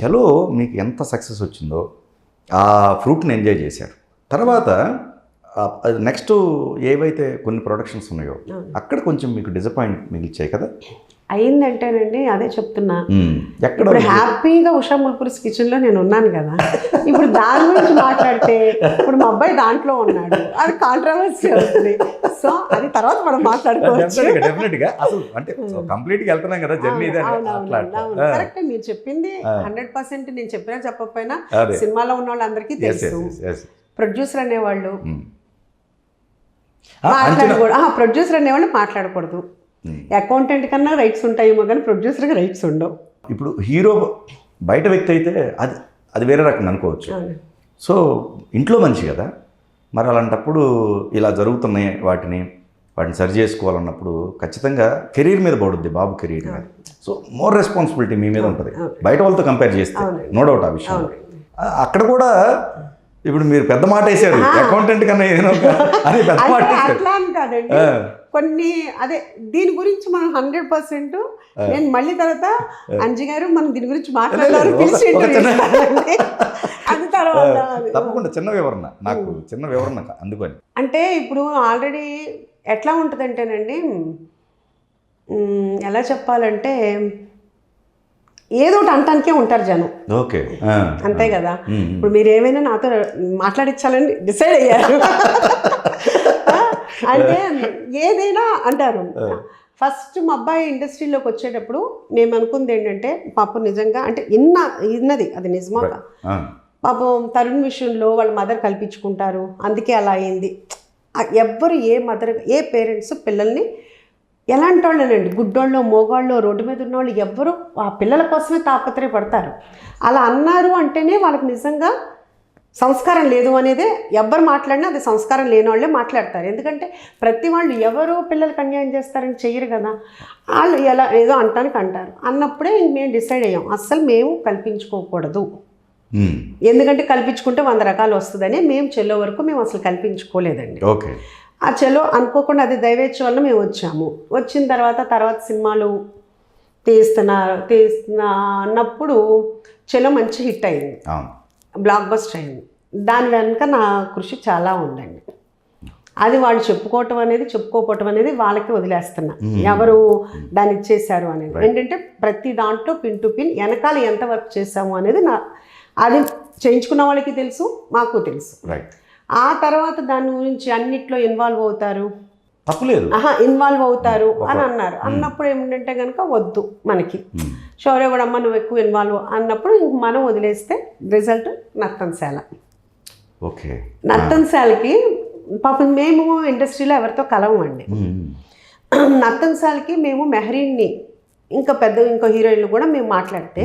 చలో మీకు ఎంత సక్సెస్ వచ్చిందో ఆ ఫ్రూట్ని ఎంజాయ్ చేశారు. తర్వాత నెక్స్ట్ ఏవైతే కొన్ని ప్రొడక్షన్స్ ఉన్నాయో అక్కడ కొంచెం మీకు డిసప్పాయింట్ మిగిల్చాయి కదా? అయిందంటేనండి అదే చెప్తున్నా. ఇప్పుడు హ్యాపీగా ఉషా ముల్పురిస్ కిచెన్లో నేను ఉన్నాను కదా. ఇప్పుడు దాని గురించి మాట్లాడితే ఇప్పుడు మా అబ్బాయి దాంట్లో ఉన్నాడు. అది కాంట్రవర్సీ అవుతుంది. సో అది తర్వాత మనం మాట్లాడుకోవచ్చు. డెఫినెట్గా అసలు అంటే కంప్లీట్గా వెళ్తున్నాం కదా జర్నీ కరెక్ట్ మీరు చెప్పింది హండ్రెడ్ పర్సెంట్ నేను చెప్పినా చెప్పకపోయినా సినిమాలో ఉన్న వాళ్ళందరికీ తెలుసు. ప్రొడ్యూసర్ అనేవాళ్ళు మాట్లాడకూడదు. ప్రొడ్యూసర్ అనేవాళ్ళు మాట్లాడకూడదు. అకౌంటెంట్ కన్నా రైట్స్ ఉంటాయేమో కానీ ప్రొడ్యూసర్కి రైట్స్ ఉండవు. ఇప్పుడు హీరో బయట వ్యక్తి అయితే అది అది వేరే రకంగా అనుకోవచ్చు. సో ఇంట్లో మనిషి కదా మరి అలాంటప్పుడు ఇలా జరుగుతున్నాయి వాటిని వాటిని సరి చేసుకోవాలన్నప్పుడు ఖచ్చితంగా కెరీర్ మీద పడుద్ది బాబు కెరీర్ మీద. సో మోర్ రెస్పాన్సిబిలిటీ మీ మీద ఉంటుంది. బయట వాళ్ళతో కంపేర్ చేస్తే. నో డౌట్ ఆ విషయం. అక్కడ కూడా ఇప్పుడు మీరు పెద్ద మాట వేసారు అకౌంటెంట్ కన్నా ఒక- అని పెద్ద మాట అట్లా అని కాదండి. కొన్ని అదే దీని గురించి మనం హండ్రెడ్ పర్సెంట్ నేను మళ్ళీ తర్వాత అంజి గారు మనం దీని గురించి పిలిచి. అది తర్వాత అది. తప్పకుండా చిన్న వివరణ. నాకు చిన్న వివరణ అందుకని అంటే ఇప్పుడు ఆల్రెడీ ఎట్లా ఉంటుందంటేనండి ఎలా చెప్పాలంటే ఏదో ఒకటి అంటానికే ఉంటారు జనం. ఓకే. అంతే కదా? ఇప్పుడు మీరు ఏమైనా నాతో మాట్లాడించాలని డిసైడ్ అయ్యారు. అంటే ఏదైనా అంటారు. ఫస్ట్ మా అబ్బాయి ఇండస్ట్రీలోకి వచ్చేటప్పుడు మేము అనుకుంది ఏంటంటే పాపం నిజంగా అంటే ఇన్న ఇన్నది అది నిజమా? పాపం తరుణ్ విషయంలో వాళ్ళ మదర్ కల్పించుకుంటారు. అందుకే అలా అయింది. ఎవ్వరు ఏ మదర్ ఏ పేరెంట్స్ పిల్లల్ని ఎలాంటి వాళ్ళనండి గుడ్డోళ్ళు మోగాళ్ళు రోడ్డు మీద ఉన్న వాళ్ళు ఎవ్వరు ఆ పిల్లల కోసమే తాపత్రయపడతారు. అలా అన్నారు అంటేనే వాళ్ళకి నిజంగా సంస్కారం లేదు అనేదే ఎవ్వరు మాట్లాడినా అది సంస్కారం లేని వాళ్ళే మాట్లాడతారు. ఎందుకంటే ప్రతి వాళ్ళు ఎవరు పిల్లలకి అన్యాయం చేస్తారని చెయ్యరు కదా. వాళ్ళు ఎలా ఏదో అంటానికి అంటారు. అన్నప్పుడే ఇంక మేము డిసైడ్ అయ్యాం. అస్సలు మేము కల్పించుకోకూడదు. ఎందుకంటే కల్పించుకుంటే వంద రకాలు వస్తుందని మేము చెల్లో వరకు మేము అసలు కల్పించుకోలేదండి. ఓకే. ఆ చెలో అనుకోకుండా అది దైవేచ్ఛ వల్ల మేము వచ్చాము. వచ్చిన తర్వాత తర్వాత సినిమాలు తీస్తున్నారు తీస్తున్నా అన్నప్పుడు చెలో మంచి హిట్ అయింది. బ్లాక్ బస్టర్ అయింది. దాని వెనుక నా కృషి చాలా ఉందండి. అది వాళ్ళు చెప్పుకోవటం అనేది చెప్పుకోకపోవటం అనేది వాళ్ళకి వదిలేస్తున్నా. ఎవరు దాన్ని ఇచ్చేశారు అనేది. ఏంటంటే ప్రతి దాంట్లో పిన్ టు పిన్ వెనకాల ఎంత వర్క్ చేశాము అనేది నా అది చేయించుకున్న వాళ్ళకి తెలుసు మాకు తెలుసు. రైట్ ఆ తర్వాత దాని గురించి అన్నిట్లో ఇన్వాల్వ్ అవుతారు. తప్పులేదు. ఆహా ఇన్వాల్వ్ అవుతారు అని అన్నారు. అన్నప్పుడు ఏమిటంటే కనుక వద్దు మనకి. శౌర్య కూడా అమ్మ నువ్వు ఎక్కువ ఇన్వాల్వ్ అన్నప్పుడు ఇంక మనం వదిలేస్తే రిజల్ట్ నర్తనశాల. ఓకే. నర్తనశాలకి పాపం మేము ఇండస్ట్రీలో ఎవరితో కలవమండి నర్తనశాలకి మేము మెహరీన్ని ఇంకా పెద్ద ఇంకో హీరోయిన్లు కూడా మేము మాట్లాడితే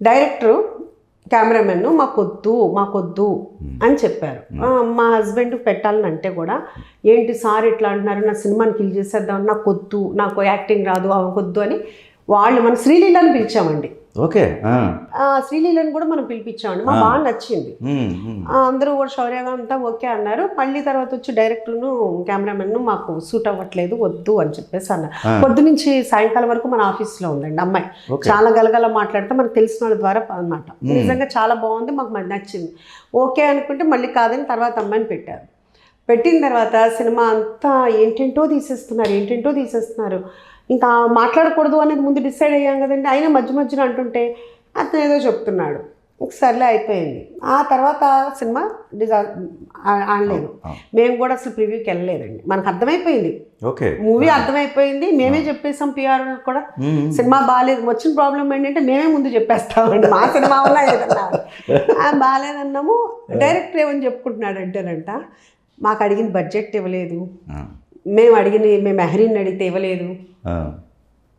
డైరెక్టరు కెమెరామెన్ మాకొద్దు మాకొద్దు అని చెప్పారు. ఆ, మా హస్బెండ్ పెట్టాలని అంటే కూడా ఏంటి సార్ ఇట్లా అంటున్నారు నా సినిమాని కిల్ చేసేద్దాం నాకు వద్దు నాకు యాక్టింగ్ రాదు అవకొద్దు అని వాళ్ళు మన శ్రీలీలని పిలిచామండి. ఓకే ఆ, శ్రీలీలని కూడా మనం పిలిపించామండి. మాకు బాగా నచ్చింది. అందరూ కూడా శౌర్యగా అంతా ఓకే అన్నారు. మళ్ళీ తర్వాత వచ్చి డైరెక్టర్ను కెమెరామెన్ మాకు సూట్ అవ్వట్లేదు వద్దు అని చెప్పేసి అన్నారు. పొద్దు నుంచి సాయంకాలం వరకు మన ఆఫీస్లో ఉందండి అమ్మాయి. చాలా గలగల మాట్లాడితే మనకు తెలిసిన వాళ్ళ ద్వారా అనమాట నిజంగా చాలా బాగుంది మాకు నచ్చింది. ఓకే అనుకుంటే మళ్ళీ కాదని తర్వాత అమ్మాయిని పెట్టారు. పెట్టిన తర్వాత సినిమా అంతా ఏంటేంటో తీసేస్తున్నారు ఏంటేంటో తీసేస్తున్నారు. ఇంకా మాట్లాడకూడదు అనేది ముందు డిసైడ్ అయ్యాం కదండి. ఆయన మధ్య మధ్యలో అంటుంటే అతను ఏదో చెప్తున్నాడు. సర్లే అయిపోయింది. ఆ తర్వాత సినిమా డిజా ఆడలేదు మేము కూడా అసలు ప్రివ్యూకి వెళ్ళలేదండి. మనకు అర్థమైపోయింది. ఓకే. మూవీ అర్థమైపోయింది. మేమే చెప్పేసాం పిఆర్ కూడా. సినిమా బాగాలేదు వచ్చిన ప్రాబ్లం ఏంటంటే మేమే ముందు చెప్పేస్తామండి. మా సినిమా వల్ల ఏదన్నా. బాగాలేదన్నాము డైరెక్టర్ ఏమని చెప్పుకుంటున్నాడు అంటేనంట మాకు అడిగిన బడ్జెట్ ఇవ్వలేదు. మేము అడిగిన మేము మెహరీన్ అడిగితే ఇవ్వలేదు.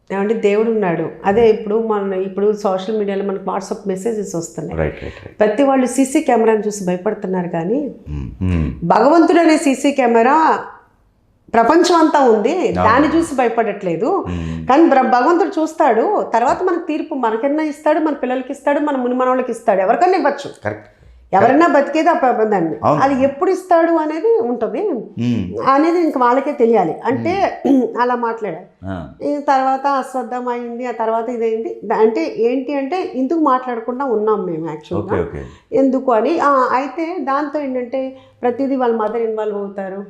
ఏమంటే దేవుడు ఉన్నాడు. అదే ఇప్పుడు మన ఇప్పుడు సోషల్ మీడియాలో మనకు వాట్సాప్ మెసేజెస్ వస్తున్నాయి. ప్రతి వాళ్ళు సీసీ కెమెరాని చూసి భయపడుతున్నారు కానీ భగవంతుడు అనే సీసీ కెమెరా ప్రపంచం అంతా ఉంది. దాన్ని చూసి భయపడట్లేదు. కానీ భగవంతుడు చూస్తాడు. తర్వాత మనకు తీర్పు మనకన్నా ఇస్తాడు మన పిల్లలకి ఇస్తాడు మన ముని మనవాళ్ళకి ఇస్తాడు. ఎవరికన్నా ఇవ్వచ్చు. కరెక్ట్ ఎవరైనా బతికేది ఆ అవును. అది ఎప్పుడు ఇస్తాడు అనేది ఉంటుంది. అనేది ఇంక వాళ్ళకే తెలియాలి. అంటే అలా మాట్లాడారు ఆ, ఈ తర్వాత అశ్రద్ధం అయింది ఆ తర్వాత ఇదైంది. అంటే ఏంటి అంటే ఇందుకు మాట్లాడకుండా ఉన్నాం మేము యాక్చువల్గా ఎందుకు అని. అయితే దాంతో ఏంటంటే ప్రతిదీ వాళ్ళ మదర్ ఇన్వాల్వ్ అవుతారు.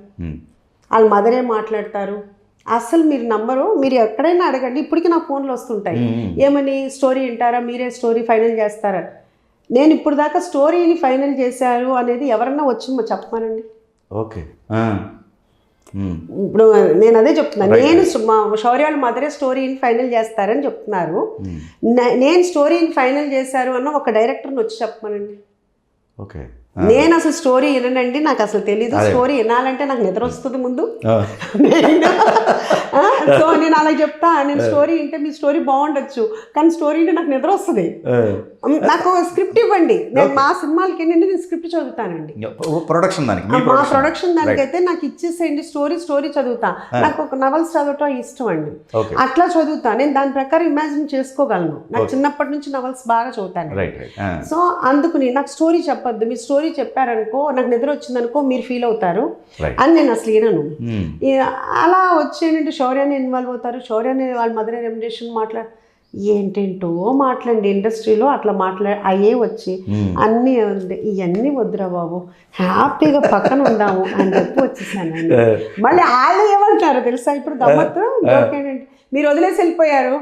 వాళ్ళ మదరే మాట్లాడతారు. అసలు మీరు నమ్మరు. మీరు ఎక్కడైనా అడగండి. ఇప్పటికీ నాకు ఫోన్లు వస్తుంటాయి. ఏమని? స్టోరీ వింటారా? మీరే స్టోరీ ఫైనల్ చేస్తారా? నేను ఇప్పుడు దాకా స్టోరీని ఫైనల్ చేశారు అనేది ఎవరన్నా వచ్చి చెప్పమనండి. ఓకే. ఇప్పుడు నేను అదే చెప్తున్నాను నేను సు- మా శౌర్య వాళ్ళ మదరే స్టోరీని ఫైనల్ చేస్తారని చెప్తున్నారు. నేను స్టోరీని ఫైనల్ చేశారు అన్న ఒక డైరెక్టర్ని వచ్చి చెప్పమనండి. ఓకే. నేను అసలు స్టోరీ విననండి. నాకు అసలు తెలీదు. స్టోరీ వినాలంటే నాకు నిద్ర వస్తుంది ముందు. సో నేను అలా చెప్తా నేను స్టోరీ వింటే మీ స్టోరీ బాగుండొచ్చు కానీ స్టోరీ అంటే నాకు నిద్ర వస్తుంది. నాకు స్క్రిప్ట్ ఇవ్వండి. నేను మా సినిమాలకి ఏంటంటే నేను స్క్రిప్ట్ చదువుతానండి. ప్రొడక్షన్ దానికి మీ ప్రొడక్షన్ ప్రొడక్షన్ దానికైతే నాకు ఇచ్చేసేయండి స్టోరీ స్టోరీ చదువుతా. నాకు ఒక నవల్స్ చదవటం ఇష్టం అండి అట్లా చదువుతా. నేను దాని ప్రకారం ఇమాజిన్ చేసుకోగలను. నాకు చిన్నప్పటి నుంచి నవల్స్ బాగా చదువుతాను. సో అందుకుని నాకు స్టోరీ చెప్పొద్దు. మీరు స్టోరీ చెప్పారనుకో నాకు నిద్ర వచ్చిందనుకో మీరు ఫీల్ అవుతారు. అని నేను అసలు వినను. ఈ అలా వచ్చేంటి శౌర్యాన్ని ఇన్వాల్వ్ అవుతారు. శౌర్యాన్ని వాళ్ళ మదర్ రెమ్యునేషన్ మాట్లా ఏంటేంటో మాట్లాడండి. ఇండస్ట్రీలో అట్లా మాట్లా అయ్యే వచ్చి అన్నీ ఇవన్నీ వద్దురా బాబు. హ్యాపీగా పక్కన ఉందాము అని చెప్పి వచ్చేసానండి. మళ్ళీ వాళ్ళు ఏమంటారు తెలుసా? ఇప్పుడు గమ్మత్తు మీరు వదిలేసి వెళ్ళిపోయారు.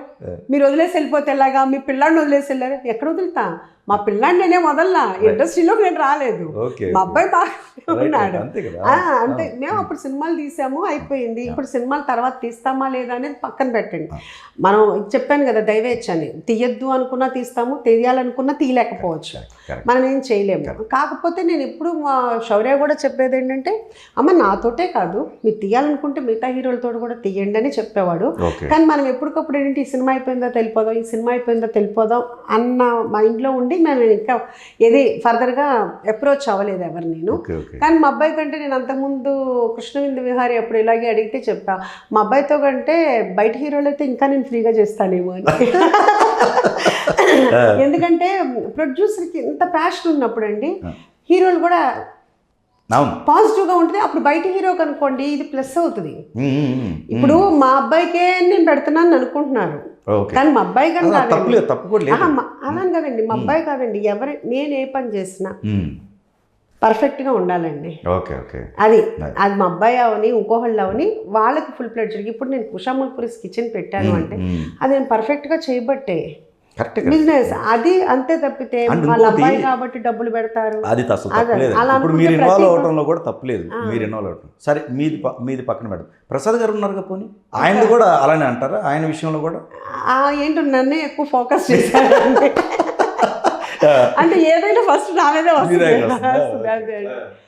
మీరు వదిలేసి వెళ్ళిపోతే ఎలాగా? మీ పిల్లాడిని వదిలేసి వెళ్ళారు. ఎక్కడ వదులుతా? మా పిల్లాడిని నేనే వదల్లా ఇండస్ట్రీలోకి నేను రాలేదు. మా అబ్బాయి బాగా ఉన్నాడు. అంతే మేము అప్పుడు సినిమాలు తీసాము అయిపోయింది. ఇప్పుడు సినిమాలు తర్వాత తీస్తామా లేదా అనేది పక్కన పెట్టండి. మనం చెప్పాను కదా దైవేచ్ఛ అని. తీయద్దు అనుకున్నా తీస్తాము తీయాలనుకున్నా తీయలేకపోవచ్చు. మనం ఏం చేయలేము. కాకపోతే నేను ఎప్పుడు మా శౌర్య కూడా చెప్పేది ఏంటంటే అమ్మ నాతోటే కాదు. మీరు తీయాలనుకుంటే మిగతా హీరోలతో కూడా తీయండి అని చెప్పేవాడు. కానీ మనం ఎప్పటికప్పుడు ఏంటి ఈ సినిమా అయిపోయిందో తెలిపోదాం? ఈ సినిమా అయిపోయిందో తెలిపోదాం? అన్న మైండ్లో ఉండి మేము ఇంకా ఏది ఫర్దర్గా అప్రోచ్ అవ్వలేదు ఎవరు నేను. కానీ మా అబ్బాయి కంటే నేను అంతకుముందు కృష్ణవిందు విహారి అప్పుడు ఇలాగే అడిగితే చెప్పా. మా అబ్బాయితో కంటే బయట హీరోలు అయితే ఇంకా నేను ఫ్రీగా చేస్తానేమో అని. ఎందుకంటే ప్రొడ్యూసర్కి ఇంత ప్యాషన్ ఉన్నప్పుడు అండి హీరోలు కూడా పాజిటివ్గా ఉంటుంది. అప్పుడు బయట హీరోకి అనుకోండి ఇది ప్లస్ అవుతుంది. ఇప్పుడు మా అబ్బాయికే నేను పెడుతున్నాను అనుకుంటున్నారు. కానీ మా అబ్బాయి కానీ అలా కాదండి. మా- అబ్బాయి కాదండి. ఎవరి నేను ఏ పని చేసినా పర్ఫెక్ట్గా ఉండాలండి. Okay okay. అది అది మా అబ్బాయి అవని ఇంకోహళ్ళు అవని వాళ్ళకి ఫుల్ ప్లేట్ ఇప్పుడు నేను కుషామల్పురిస్ కిచెన్ పెట్టాను అంటే అది నేను పర్ఫెక్ట్గా చేయబట్టే బిజినెస్. అది అంతే తప్పితే కాబట్టి డబ్బులు పెడతారు. అది అసలు తప్పలేదు. ఇప్పుడు మీరు ఇన్వాల్వ్ అవడంలో కూడా తప్పలేదు. మీరు ఇన్వాల్వ్ అవడం సరే మీది మీది పక్కన పెడదాం. ప్రసాద్ గారు ఉన్నారు పోనీ? ఆయన కూడా అలానే అంటారా? ఆయన విషయంలో కూడా? ఏంటో నన్నే ఎక్కువ ఫోకస్ చేశారు అంటే ఏదైనా ఫస్ట్ నా మీదే వస్తుంది.